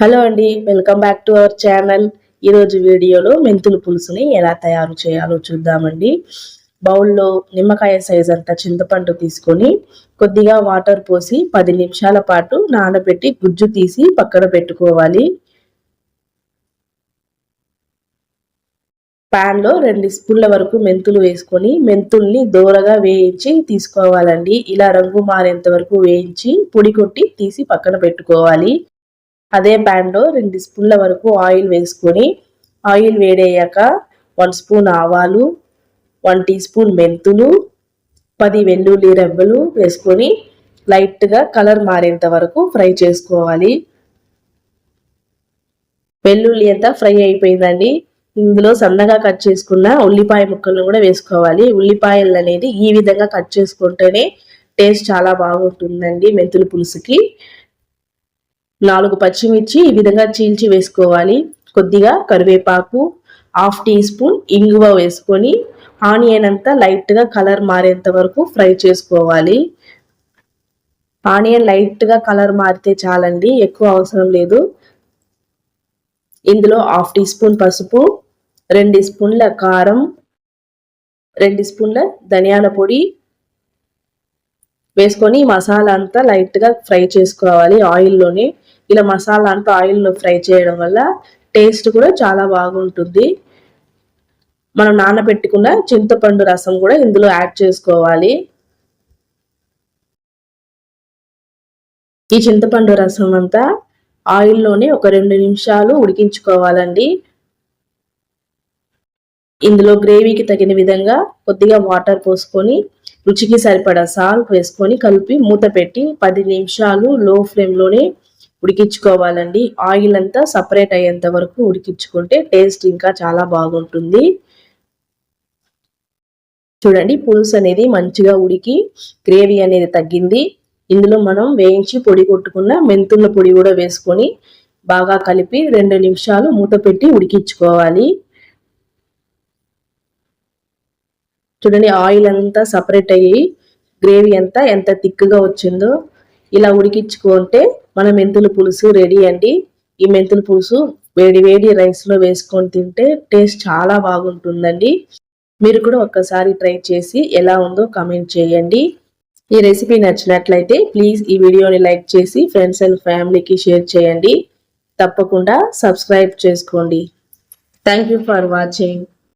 Hello అండి welcome back to our channel. ఈరోజు వీడియోలో మెంతులు పులుసుని ఎలా తయారు చేయాలో చూద్దామండి. బౌల్లో నిమ్మకాయ సైజ్ అంత చింతపండు తీసుకొని కొద్దిగా వాటర్ పోసి పది నిమిషాల పాటు నానబెట్టి గుజ్జు తీసి పక్కన పెట్టుకోవాలి. ప్యాన్లో రెండు స్పూన్ల వరకు మెంతులు వేసుకొని మెంతుల్ని దూరగా వేయించి తీసుకోవాలండి. ఇలా రంగు మారేంత వరకు వేయించి పొడి కొట్టి తీసి పక్కన పెట్టుకోవాలి. అదే ప్యాన్లో రెండు స్పూన్ల వరకు ఆయిల్ వేసుకొని ఆయిల్ వేడయ్యాక వన్ స్పూన్ ఆవాలు వన్ టీ స్పూన్ మెంతులు పది వెల్లుల్లి రెబ్బలు వేసుకొని లైట్గా కలర్ మారేంత వరకు ఫ్రై చేసుకోవాలి. వెల్లుల్లి అంతా ఫ్రై అయిపోయిందండి. ఇందులో సన్నగా కట్ చేసుకున్న ఉల్లిపాయ ముక్కలను కూడా వేసుకోవాలి. ఉల్లిపాయలు అనేది ఈ విధంగా కట్ చేసుకుంటేనే టేస్ట్ చాలా బాగుంటుందండి మెంతుల పులుసుకి. నాలుగు పచ్చిమిర్చి ఈ విధంగా చీల్చి వేసుకోవాలి. కొద్దిగా కరివేపాకు హాఫ్ టీ స్పూన్ ఇంగువ వేసుకొని ఆనియన్ అంతా లైట్గా కలర్ మారేంత వరకు ఫ్రై చేసుకోవాలి. ఆనియన్ లైట్గా కలర్ మారితే చాలండి ఎక్కువ అవసరం లేదు. ఇందులో హాఫ్ టీ స్పూన్ పసుపు రెండు స్పూన్ల కారం రెండు స్పూన్ల ధనియాల పొడి వేసుకొని మసాలా అంతా లైట్గా ఫ్రై చేసుకోవాలి ఆయిల్లోనే. ఇలా మసాలా అంతా ఆయిల్లో ఫ్రై చేయడం వల్ల టేస్ట్ కూడా చాలా బాగుంటుంది. మనం నానబెట్టుకున్న చింతపండు రసం కూడా ఇందులో యాడ్ చేసుకోవాలి. ఈ చింతపండు రసం అంతా ఆయిల్లోనే ఒక రెండు నిమిషాలు ఉడికించుకోవాలండి. ఇందులో గ్రేవీకి తగిన విధంగా కొద్దిగా వాటర్ పోసుకొని రుచికి సరిపడా సాల్ట్ వేసుకొని కలిపి మూత పెట్టి పది నిమిషాలు లో ఫ్లేమ్లోనే ఉడికించుకోవాలండి. ఆయిల్ అంతా సపరేట్ అయ్యేంత వరకు ఉడికించుకుంటే టేస్ట్ ఇంకా చాలా బాగుంటుంది. చూడండి పులుసు అనేది మంచిగా ఉడికి గ్రేవీ అనేది తగ్గింది. ఇందులో మనం వేయించి పొడి కొట్టుకున్న మెంతుల పొడి కూడా వేసుకొని బాగా కలిపి రెండు నిమిషాలు మూత పెట్టి ఉడికించుకోవాలి. చూడండి ఆయిల్ అంతా సపరేట్ అయ్యి గ్రేవీ అంతా ఎంత థిక్గా వచ్చిందో. ఇలా ఉడికించుకుంటే మన మెంతుల పులుసు రెడీ అండి. ఈ మెంతుల పులుసు వేడి వేడి రైస్లో వేసుకొని తింటే టేస్ట్ చాలా బాగుంటుందండి. మీరు కూడా ఒక్కసారి ట్రై చేసి ఎలా ఉందో కమెంట్ చేయండి. ఈ రెసిపీ నచ్చినట్లయితే ప్లీజ్ ఈ వీడియోని లైక్ చేసి ఫ్రెండ్స్ అండ్ ఫ్యామిలీకి షేర్ చేయండి. తప్పకుండా సబ్స్క్రైబ్ చేసుకోండి. Thank for watching